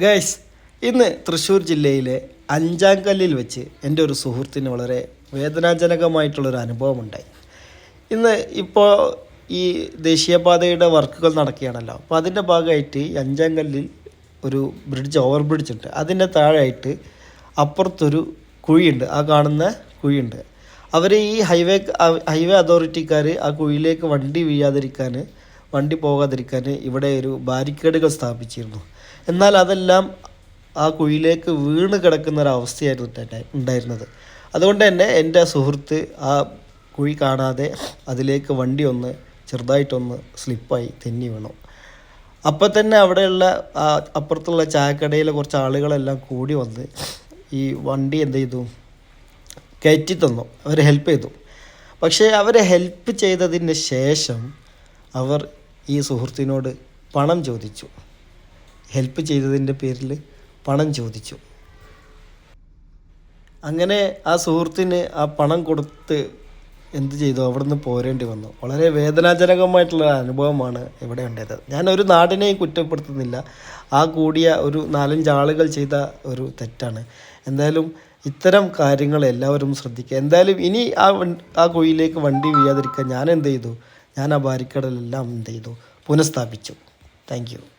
Guys ഇന്ന് തൃശ്ശൂർ ജില്ലയിലെ അഞ്ചാം കല്ലിൽ വെച്ച് എന്റെ ഒരു സുഹൃത്തിന് വളരെ വേദനാജനകമായിട്ടുള്ളൊരു അനുഭവം ഉണ്ടായി ഇന്ന് ഇപ്പോൾ ഈ ദേശീയപാതയുടെ വർക്കുകൾ നടക്കുകയാണല്ലോ. അപ്പോൾ അതിന്റെ ഭാഗമായിട്ട് ഈ അഞ്ചാം കല്ലിൽ ഒരു ബ്രിഡ്ജ് ഓവർ ബ്രിഡ്ജ് ഉണ്ട്. അതിന്റെ താഴെയായിട്ട് അപ്പുറത്തൊരു കുഴിയുണ്ട്. ആ കാണുന്ന കുഴിയുണ്ട്. അവർ ഈ ഹൈവേ ഹൈവേ അതോറിറ്റിക്കാർ ആ കുഴിയിലേക്ക് വണ്ടി വീഴാതിരിക്കാൻ വണ്ടി പോകാതിരിക്കാൻ ഇവിടെ ഒരു ബാരിക്കേഡുകൾ സ്ഥാപിച്ചിരുന്നു. എന്നാൽ അതെല്ലാം ആ കുഴിയിലേക്ക് വീണ് കിടക്കുന്ന ഒരു അവസ്ഥയായിരുന്നു ഉണ്ടായിരുന്നത്. അതുകൊണ്ട് തന്നെ എന്റെ സുഹൃത്ത് ആ കുഴി കാണാതെ അതിലേക്ക് വണ്ടി ഒന്ന് ചെറുതായിട്ടൊന്ന് സ്ലിപ്പായി തെന്നി വീണു. അപ്പം തന്നെ അവിടെയുള്ള അപ്പുറത്തുള്ള ചായക്കടയിലെ കുറച്ച് ആളുകളെല്ലാം കൂടി വന്ന് ഈ വണ്ടി എന്ത് ചെയ്തു? കയറ്റി തന്നു അവർ ഹെൽപ്പ് ചെയ്തു. പക്ഷേ അവരെ ഹെൽപ്പ് ചെയ്തതിന് ശേഷം അവർ ഈ സുഹൃത്തിനോട് പണം ചോദിച്ചു. ഹെൽപ്പ് ചെയ്തതിന്റെ പേരിൽ പണം ചോദിച്ചു. അങ്ങനെ ആ സുഹൃത്തിന് ആ പണം കൊടുത്ത് എന്ത് ചെയ്തു? അവിടുന്ന് പോരേണ്ടി വന്നു. വളരെ വേദനാജനകമായിട്ടുള്ള അനുഭവമാണ് ഇവിടെ ഉണ്ടായത്. ഞാൻ ഒരു നാടിനെയും കുറ്റപ്പെടുത്തുന്നില്ല. ആ കൂടിയ ഒരു നാലഞ്ച് ആളുകൾ ചെയ്ത ഒരു തെറ്റാണ്. എന്തായാലും ഇത്തരം കാര്യങ്ങൾ എല്ലാവരും ശ്രദ്ധിക്കുക. എന്തായാലും ഇനി ആ ആ കുഴിയിലേക്ക് വണ്ടി വീഴാതിരിക്കാൻ ഞാൻ എന്ത് ചെയ്തു? ഞാൻ ആ ബാരിക്കേഡിലെല്ലാം എന്ത് ചെയ്തു പുനഃസ്ഥാപിച്ചു. താങ്ക്